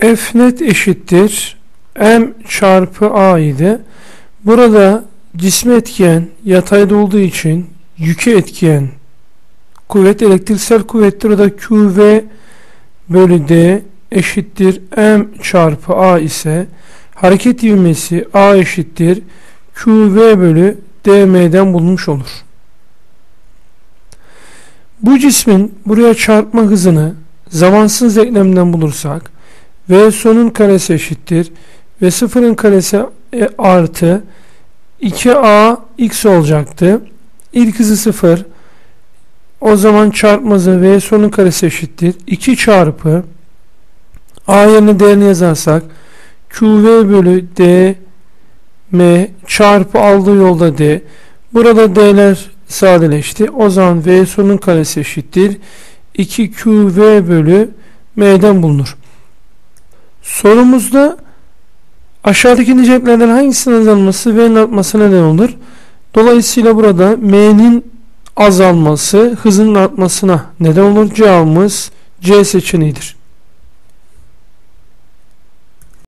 F net eşittir M çarpı A idi. Burada cismi etkiyen yatayda olduğu için yükü etkiyen kuvvet elektriksel kuvvettir. O da QV bölü D eşittir M çarpı A ise hareket ivmesi A eşittir QV bölü DM'den bulunmuş olur. Bu cismin buraya çarpma hızını zamansız denklemden bulursak V sonun karesi eşittir ve sıfırın karesi e, artı 2a x olacaktı. İlk hızı 0. O zaman çarpmazı v sonun karesi eşittir. 2 çarpı a yerine değerini yazarsak qv bölü d m çarpı aldığı yolda d. Burada d'ler sadeleşti. O zaman v sonun karesi eşittir. 2 qv bölü m'den bulunur. Sorumuzda aşağıdaki nicetlerden hangisinin azalması V'nin artması neden olur? Dolayısıyla burada M'nin azalması hızının artmasına neden olur. Cevabımız C seçeneğidir.